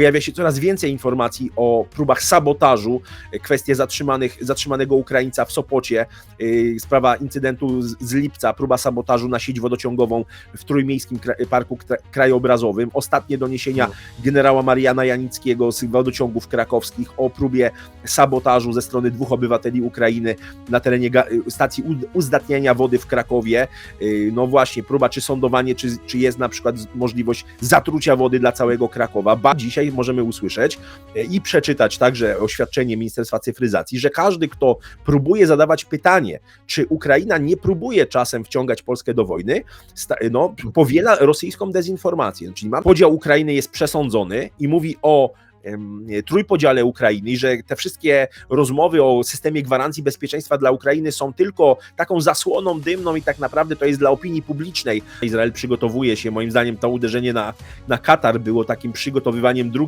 Pojawia się coraz więcej informacji o próbach sabotażu, e, kwestie zatrzymanych, zatrzymanego Ukraińca w Sopocie, e, sprawa incydentu z, z lipca, próba sabotażu na sieć wodociągową w Trójmiejskim Parku Kra- Krajobrazowym, ostatnie doniesienia generała Mariana Janickiego z wodociągów krakowskich o próbie sabotażu ze strony dwóch obywateli Ukrainy na terenie ga- stacji uzdatniania wody w Krakowie. No właśnie, próba czy sądowanie, czy, czy jest na przykład możliwość zatrucia wody dla całego Krakowa. Ba dzisiaj możemy usłyszeć e, i przeczytać także oświadczenie Ministerstwa Cyfryzacji, że każdy, kto próbuje zadawać pytanie, czy Ukraina nie próbuje czasem wciągać Polskę do wojny, no, powiela rosyjską dezinformację. Czyli podział Ukrainy jest przesądzony i mówi o trójpodziale Ukrainy, i że te wszystkie rozmowy o systemie gwarancji bezpieczeństwa dla Ukrainy są tylko taką zasłoną dymną i tak naprawdę to jest dla opinii publicznej. Izrael przygotowuje się, moim zdaniem to uderzenie na, na Katar było takim przygotowywaniem drugiej